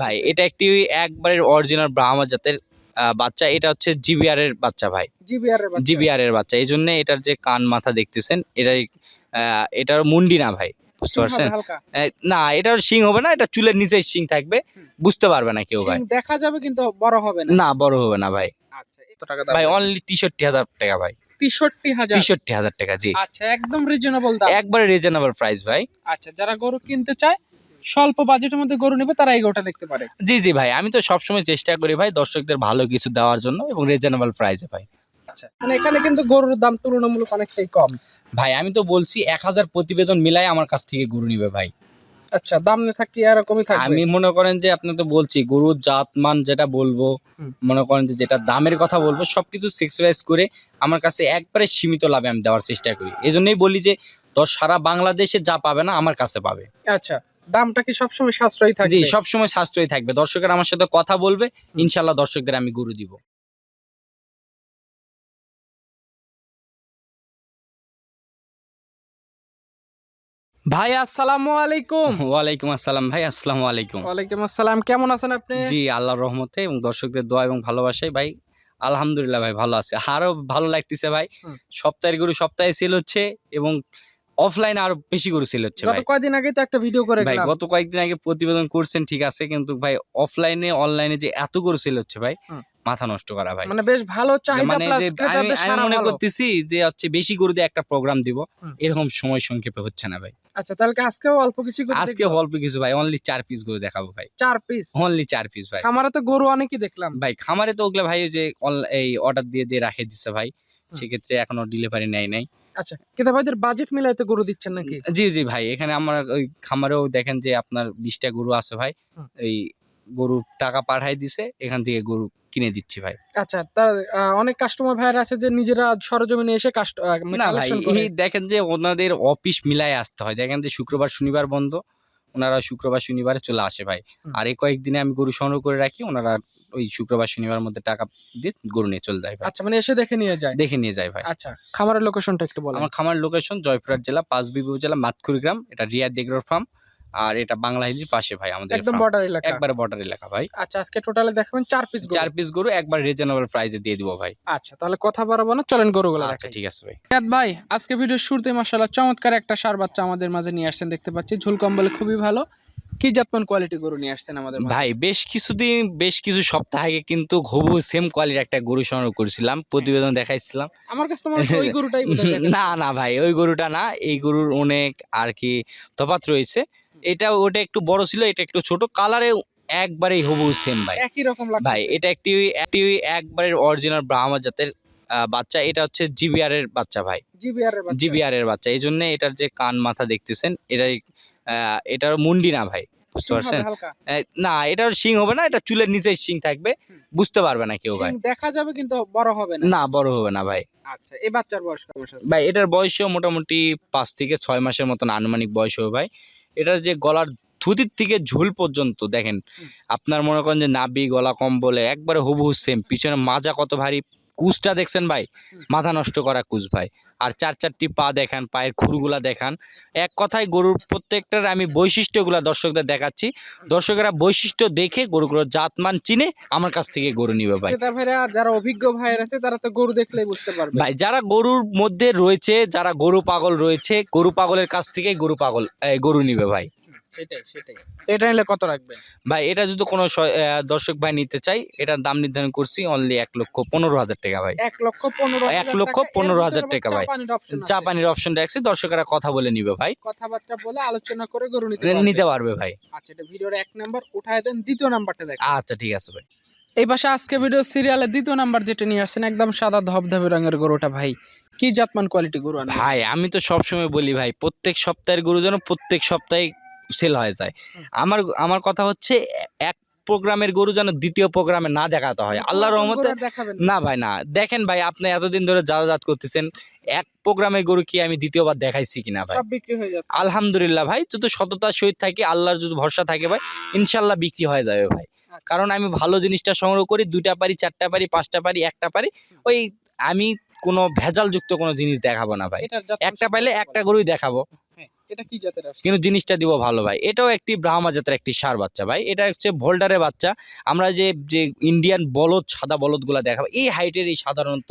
ভাই এটা একটি একবারের অরিজিনাল ব্রাহ্মা জাতের বাচ্চা। এটা হচ্ছে জিবিআর এর বাচ্চা ভাই। জিবিআর এর বাচ্চা। জিবিআর এর বাচ্চা। এই জন্য এটার যে কান মাথা দেখতেছেন এটাই এটার মুন্ডি না ভাই। বুঝতে পারছেন? না এটার শিং হবে না এটা চুলের নিচেই শিং থাকবে। বুঝতে পারবে না কেউ ভাই। দেখা যাবে কিন্তু বড় হবে না। না বড় হবে না ভাই। আচ্ছা এত টাকা ভাই অনলি তেষট্টি হাজার টাকা ভাই। টাকা জি। আচ্ছা একদম রিজনেবল দাম। একবারে রিজনেবল প্রাইস ভাই। আচ্ছা যারা গরু কিনতে চায় স্বল্প বাজেটের মধ্যে গরু নেবে তারা এই গরুটা দেখতে পারে। জি জি ভাই আমি তো সবসময় চেষ্টা করি ভাই দর্শকদের ভালো কিছু দেওয়ার জন্য এবং রিজনেবল প্রাইসে ভাই। আচ্ছা মানে এখানে কিন্তু গরুর দাম তুলনামূলক অনেকটাই কম। ভাই আমি তো বলছি এক হাজার প্রতিবেদন মিলাই আমার কাছ থেকে গরু নিবে ভাই। আচ্ছা দাম না থাকি এরকমই থাকবে। আমি মনে করেন যে আপনি তো বলছি গরুর জাত মান যেটা বলব মনে করেন যে যেটা দামের কথা বলব সবকিছু সিক্সপ্রাইজ করে আমার কাছে একবারে সীমিত লাভে আমি দেওয়ার চেষ্টা করি। এই জন্যই বলি যে তোর সারা বাংলাদেশে যা পাবে না আমার কাছে পাবে। আচ্ছা দামটা কি সবসময় সাশ্রয়ী থাকবে? জি সবসময় সাশ্রয়ী থাকবে। দর্শকের আমার সাথে কথা বলবে ইনশাল্লাহ দর্শকদের আমি গরু দিব। ভাই আসসালামু আলাইকুম। ওয়ালাইকুম আসসালাম ভাই আসসালামু আলাইকুম। ওয়ালাইকুম আসসালাম কেমন আছেন আপনি? জি আল্লাহর রহমতে এবং দর্শকদের দোয়া এবং ভালোবাসায় ভাই আলহামদুলিল্লাহ ভাই ভালো আছে। আরও ভালো লাগতেছে ভাই। সপ্তাহের গরু সপ্তাহে সেল হচ্ছে এবং অফলাইনে আরও বেশি গরু সেল হচ্ছে গত ভাই। কয়দিন আগে তো একটা ভিডিও করে ভাই গত কয়েকদিন আগে প্রতিবেদন করছেন ঠিক আছে কিন্তু ভাই অফলাইনে অনলাইনে যে এত গরু সেল হচ্ছে ভাই মাথা নষ্ট করা ভাই। মানে বেশ ভালো চাহিদা মানে প্লাস আমি ক্রেতাদের সারা মনে করতেছি যে হচ্ছে বেশি গরু দিয়ে একটা প্রোগ্রাম দিব এরকম সময় সংক্ষেপে হচ্ছে না ভাই। আচ্ছা তাহলে আজকেও অল্প কিছু করে আজকে অল্প কিছু ভাই অনলি চার পিস গরু দেখাবো ভাই। চার পিস অনলি চার পিস ভাই। খামারে তো গরু অনেকই দেখলাম। ভাই খামারে তো ওগুলা ভাই যে এই অর্ডার দিয়ে দিয়ে রাখে দিচ্ছে ভাই। সেক্ষেত্রে এখনও ডেলিভারি নেয় নাই। আচ্ছা কিন্তু ভাইদের বাজেট মিলাইতে গরু দিচ্ছেন নাকি? জি জি ভাই এখানে আমার ওই খামারেও দেখেন যে আপনার বিশটা গরু আছে ভাই। এই গরুর টাকা পাঠাই দিছে এখান থেকে গরু কিনে দিচ্ছি ভাই। আচ্ছা তার অনেক কাস্টমার ভাই আছে যে নিজেরা সরজমিনে এসে কাস্ট না ভাই দেখেন যে ওনাদের অফিস মিলায় আসতে হয়। দেখেন যে শুক্রবার শনিবার বন্ধ। ওনারা শুক্রবার শনিবারে চলে আসে ভাই। আর এই কয়েকদিনে আমি গরু সংগ্রহ করে রাখি ওনারা ওই শুক্রবার শনিবার মধ্যে টাকা দিয়ে গরু নিয়ে চলে যায় ভাই। আচ্ছা মানে এসে দেখে নিয়ে যায়? দেখে নিয়ে যায় ভাই। আচ্ছা খামারের লোকেশনটা একটু বলো আমার খামার লোকেশন জয়পুরহাট জেলা পাঁচবিবি জেলা মাতকুড়ি গ্রাম এটা রিয়া দেগরোর ফার্ম আর এটা বাংলা হিলির পাশে ভাই আমাদের একদম বর্ডার এলাকা। একবার বর্ডার এলাকা ভাই। আচ্ছা আজকে টোটালে দেখাবেন চার পিস চার পিস গরু একবার রিজনেবল প্রাইসে দিয়ে দিব ভাই। আচ্ছা তাহলে কথা বাড়াবো না চলেন গরুগুলো আচ্ছা ঠিক আছে ভাই। ভাই আজকে ভিডিওর শুরুতে মাশাআল্লাহ চমৎকার একটা সার বাচ্চা আমাদের মাঝে নিয়ে আসছেন দেখতে পাচ্ছি। ঝুল কম্বলে খুবই ভালো। কি জাতমান কোয়ালিটি গরু নিয়ে আসছেন আমাদের ভাই বেশ কিছুদিন বেশ কিছু সপ্তাহ আগে কিন্তু হবু সেম কোয়ালিটির একটা গরু সংগ্রহ করেছিলাম প্রতিবেদন দেখাইছিলাম। আমার কাছে তো হচ্ছে ওই গরুটাই না না ভাই ওই গরুটা না এই গরুর অনেক আর কি তফাৎ রয়েছে। এটা ওটা একটু বড় ছিল এটা একটু ছোট। কালারে একবারেই হবু সেম ভাই। একই রকম ভাই এটা একটি একটি একবারের অরিজিনাল ব্রাহ্মা জাতের বাচ্চা। এটা হচ্ছে জিবিআর এর বাচ্চা ভাই। জিবিআর এর বাচ্চা। জিবিআর এর বাচ্চা। এই জন্য এটার যে কান মাথা দেখতেছেন এটাই এটার মুন্ডি না ভাই। বুঝতে পারছেন? না এটার শিং হবে না এটা চুলের নিচেই শিং থাকবে। বুঝতে পারবে না কেউ ভাই। দেখা যাবে কিন্তু বড় হবে না। না বড় হবে না ভাই। আচ্ছা এই বাচ্চার বয়স ভাই এটার বয়সও মোটামুটি পাঁচ থেকে ছয় মাসের মতন আনুমানিক বয়স হবে ভাই। এটার যে গলার থুতির থেকে ঝুল পর্যন্ত দেখেন আপনার মনে করেন যে নাবি গলা কম বলে একবারে হুবহু সেম পিছনে মাজা কত ভারী? কুচটা দেখছেন ভাই? মাথা নষ্ট করা কুচ ভাই। আর চার চারটি পা দেখান পায়ের খুরগুলা দেখান। এক কথায় গরুর প্রত্যেকটার আমি বৈশিষ্ট্যগুলা দর্শকদের দেখাচ্ছি। দর্শকেরা বৈশিষ্ট্য দেখে গরুগুলোর জাতমান চিনে আমার কাছ থেকে গরু নিবে ভাই। যারা অভিজ্ঞ ভাইয়ের আছে তারা তো গরু দেখলেই বুঝতে পারবে। ভাই যারা গরুর মধ্যে রয়েছে যারা গরু পাগল রয়েছে গরু পাগলের কাছ থেকে গরু পাগল গরু নিবে ভাই। সেটাই সেটাই। এটা নিলে কত রাখবেন? ভাই এটা যদি কোনো দর্শক ভাই নিতে চাই এটার দাম নির্ধারণ করছি অনলি এক লক্ষ পনেরো হাজার টাকা ভাই। এক লক্ষ পনেরো এক লক্ষ পনেরো হাজার টাকা ভাই। চা চা পানির অপশন রাখছি দর্শকেরা কথা বলে নিবে ভাই। কথাবার্তা বলে আলোচনা করে গরু নিতে পারবে। ভাই। আচ্ছা এটা ভিডিওর এক নাম্বার উঠায় দেন দ্বিতীয় নাম্বারটা আচ্ছা ঠিক আছে ভাই। এই পাশে আজকে ভিডিও সিরিয়ালের দ্বিতীয় নাম্বার যেটা নিয়ে আসছেন একদম সাদা ধবধবে রঙের গরুটা ভাই। কি জাতমান কোয়ালিটি গরু ভাই আমি তো সবসময় বলি ভাই প্রত্যেক সপ্তাহের গরু যেন প্রত্যেক সপ্তাহে সেল হয়ে যায়। আমার আমার কথা হচ্ছে এক প্রোগ্রামের গরু যেন দ্বিতীয় প্রোগ্রামে না দেখাতে হয়। আল্লাহ রহমতে না। ভাই না। দেখেন ভাই আপনি এতদিন ধরে যাতায়াত করতেছেন এক প্রোগ্রামে গরু কি আমি দ্বিতীয়বার দেখাইছি কিনা ভাই? আলহামদুলিল্লাহ ভাই যদি সততার সহিত থাকে আল্লাহর যদি ভরসা থাকে ভাই ইনশাল্লাহ বিক্রি হয়ে যাবে ভাই। আচ্ছা। কারণ আমি ভালো জিনিসটা সংগ্রহ করি দুইটা পারি চারটা পারি পাঁচটা পারি একটা পারি ওই আমি কোনো ভেজালযুক্ত কোনো জিনিস দেখাবো না ভাই। একটা পাইলে একটা গরুই দেখাবো। এটা কি জাতের কিন্তু জিনিসটা দিব ভালো ভাই। এটাও একটি ব্রাহ্মা জাতের একটি সার বাচ্চা ভাই। এটা হচ্ছে ভোল্ডারের বাচ্চা। আমরা যে যে ইন্ডিয়ান বলদ সাদা বলদগুলো দেখাবো এই হাইটের এই সাধারণত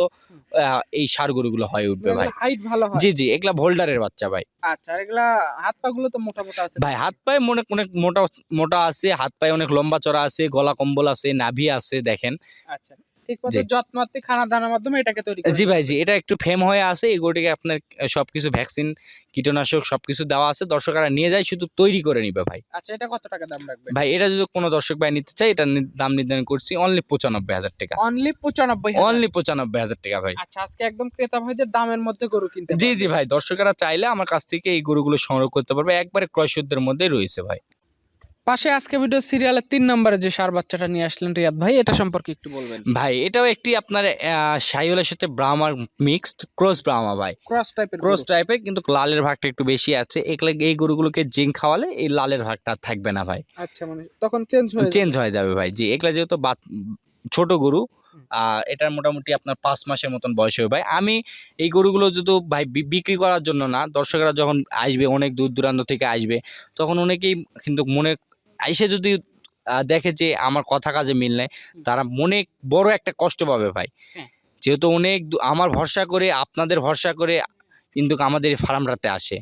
এই সার গরুগুলো হয়ে উঠবে ভাই। হাইট ভালো হয়। জি জি এগুলা ভোল্ডারের বাচ্চা ভাই। আচ্ছা এগুলা হাত পা গুলো তো মোটা মোটা আছে। ভাই হাত পায়ে অনেক অনেক মোটা মোটা আছে হাত পায়ে অনেক লম্বা চড়া আছে গলা কম্বল আছে নাভি আছে দেখেন। আচ্ছা। ঠিক মতো জি। খানা দানার মাধ্যমে এটাকে তৈরি জি ভাই জি এটা একটু ফেম হয়ে আছে এই গরুটিকে আপনার সবকিছু ভ্যাকসিন কীটনাশক সবকিছু দেওয়া আছে দর্শকরা নিয়ে যায় শুধু তৈরি করে নিবে ভাই। আচ্ছা এটা কত টাকা দাম রাখবে ভাই এটা যদি কোনো দর্শক ভাই নিতে চাই এটা দাম নির্ধারণ করছি অনলি পঁচানব্বই হাজার টাকা। অনলি পঁচানব্বই অনলি পঁচানব্বই হাজার টাকা ভাই। আচ্ছা আজকে একদম ক্রেতা ভাইদের দামের মধ্যে গরু কিনতে জি জি ভাই দর্শকরা চাইলে আমার কাছ থেকে এই গরুগুলো সংগ্রহ করতে পারবে একবারে ক্রয়শুদ্ধের মধ্যে রয়েছে ভাই। পাশে আজকে ভিডিও সিরিয়ালের তিন নম্বরে যে সার বাচ্চাটা নিয়ে আসলেন রিয়াদ ভাই এটা সম্পর্কে একটু বলবেন। ভাই এটাও একটি আপনার সাইওয়ালের সাথে ব্রাহ্মার মিক্সড ক্রস ব্রাহ্মা ভাই। ক্রস টাইপের ক্রস টাইপের কিন্তু লালের ভাগটা একটু বেশি আছে। এগুলো এই গরুগুলোকে জিঙ্ক খাওয়ালে এই লালের ভাগটা থাকবে না ভাই। আচ্ছা মানে তখন চেঞ্জ হয়ে চেঞ্জ হয়ে যাবে ভাই। জি এগুলা যেহেতু ছোট গরু আহ, এটার মোটামুটি আপনার পাঁচ মাসের মতন বয়স হবে ভাই। আমি এই গরুগুলো যদি ভাই বিক্রি করার জন্য না দর্শকরা যখন আসবে অনেক দূর দূরান্ত থেকে আসবে তখন অনেকেই কিন্তু মনে আইসে যদি দেখে যে আমার কথা কাজে মিল নেই তারা মনে বড় একটা কষ্ট পাবে ভাই হ্যাঁ। যেহেতু অনেক আমার ভরসা করে আপনাদের ভরসা করে কিন্তু আমাদের ফার্মটাতে আসে।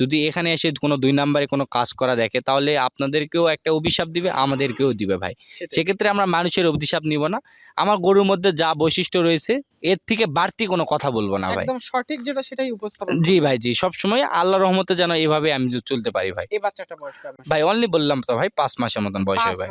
যদি এখানে এসে কোনো দুই নাম্বারে কোনো কাজ করা দেখে তাহলে আপনাদেরকেও একটা অভিশাপ দিবে আমাদেরকেও দিবে ভাই। সেক্ষেত্রে আমরা মানুষের অভিশাপ নিব না। আমার গরুর মধ্যে যা বৈশিষ্ট্য রয়েছে এর থেকে বাড়তি কোনো কথা বলব না ভাই। একদম সঠিক যেটা সেটাই উপস্থাপন জি ভাই জি সবসময় আল্লাহ রহমতে যেন এইভাবে আমি চলতে পারি ভাই। এই বাচ্চাটা বয়স ভাই অনলি বললাম তো ভাই পাঁচ মাসের মতন বয়স পাঁচ হয় ভাই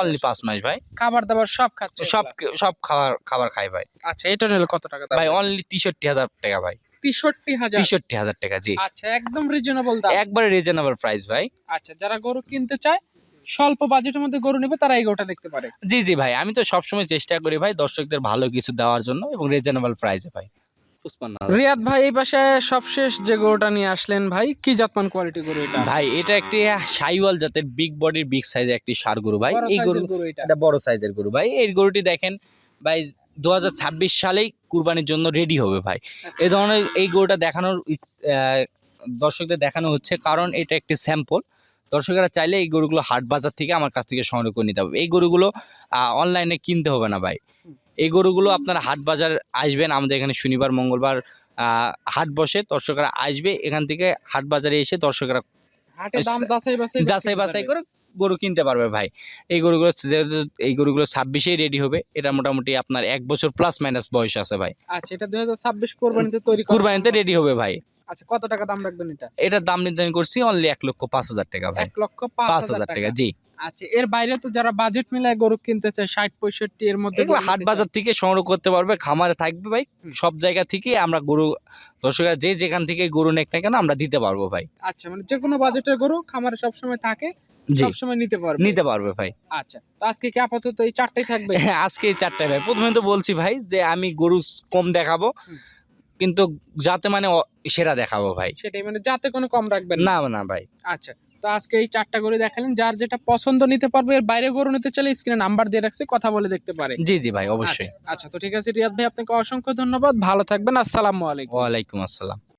অনলি পাঁচ মাস ভাই। খাবার দাবার সব খাচ্ছে সব সব খাবার খাবার খাই ভাই। আচ্ছা এটা নিলে কত টাকা ভাই অনলি তেষট্টি হাজার টাকা ভাই। তেষট্টি হাজার। তেষট্টি হাজার টাকা জি। আচ্ছা একদম রিজনেবল দাম। একবারে রিজনেবল প্রাইস ভাই। আচ্ছা যারা গরু কিনতে চায় স্বল্প বাজেটের মধ্যে গরু নেবে তারা এই গরুটা দেখতে পারে। জি জি ভাই আমি তো সবসময় চেষ্টা করি ভাই দর্শকদের ভালো কিছু দেওয়ার জন্য এবং রিজনেবল প্রাইসে ভাই। রিয়াদ ভাই এই পাশে সবশেষ যে গরুটা নিয়ে আসলেন ভাই কি জাতমান কোয়ালিটি গরু এটা? ভাই এটা একটি সাইওয়াল জাতের বিগ বডির বিগ সাইজের একটি সার গরু ভাই। এই গরু এটা। বড় সাইজের গরু ভাই। এই গরুটি দেখেন ভাই দু হাজার ছাব্বিশ সালেই কুরবানির জন্য রেডি হবে ভাই। এই ধরনের এই গরুটা দেখানোর দর্শকদের দেখানো হচ্ছে কারণ এটা একটি স্যাম্পল দর্শকেরা চাইলে এই গরুগুলো হাট বাজার থেকে আমার কাছ থেকে সংগ্রহ করে নিতে হবে। এই গরুগুলো অনলাইনে কিনতে হবে না ভাই। এই গরুগুলো আপনারা হাট বাজার আসবেন আমাদের এখানে শনিবার মঙ্গলবার আহ, হাট বসে দর্শকরা আসবে এখান থেকে হাট বাজারে এসে দর্শকরা যাচাই বাছাই করে গরু কিনতে পারবে ভাই। এই গরুগুলো যেহেতু এই গরুগুলো ছাব্বিশেই রেডি হবে এটা মোটামুটি আপনার এক বছর প্লাস মাইনাস বয়স আছে ভাই। আচ্ছা এটা দুই হাজার ছাব্বিশ কোরবানিতে তৈরি করা কুরবানিতে? রেডি হবে ভাই। আচ্ছা কত টাকা দাম রাখবেন এটা? এটার দাম নির্ধারণ করছি অনলি এক লক্ষ পাঁচ হাজার টাকা ভাই। এক লক্ষ পাঁচ হাজার টাকা জি। আচ্ছা এর বাইরে তো যারা বাজেট মিলায় গরু কিনতে চায় ষাট পঁয়ষট্টি এর মধ্যে হাট বাজার থেকে সংগ্রহ করতে পারবে খামারে থাকবে ভাই। সব জায়গা থেকে আমরা গরু দর্শকরা যে যেখান থেকে গরু নেক না কেন আমরা দিতে পারব ভাই। আচ্ছা মানে যে কোনো বাজেটের গরু খামারে সবসময় থাকে সবসময় নিতে পারবে? নিতে পারবে ভাই। আচ্ছা তো আজকে কি আপাতত এই চারটাই থাকবে? হ্যাঁ আজকে এই চারটায় ভাই। প্রথমে তো বলছি ভাই যে আমি গরু কম দেখাবো কিন্তু যাতে মানে সেরা দেখাবো ভাই। সেটাই মানে যাতে কোনো কম রাখবেন না। না না ভাই। আচ্ছা তো আজকে এই চারটা গরু দেখালেন যার যেটা পছন্দ নিতে পারবে এর বাইরে গরু নিতে চাইলে স্ক্রিনে নাম্বার দিয়ে রাখছে কথা বলে দেখতে পারে জি জি ভাই অবশ্যই। আচ্ছা, আচ্ছা তো ঠিক আছে রিয়াদ ভাই আপনাকে অসংখ্য ধন্যবাদ ভালো থাকবেন আসসালামু আলাইকুম। ওয়ালাইকুম আসসালাম।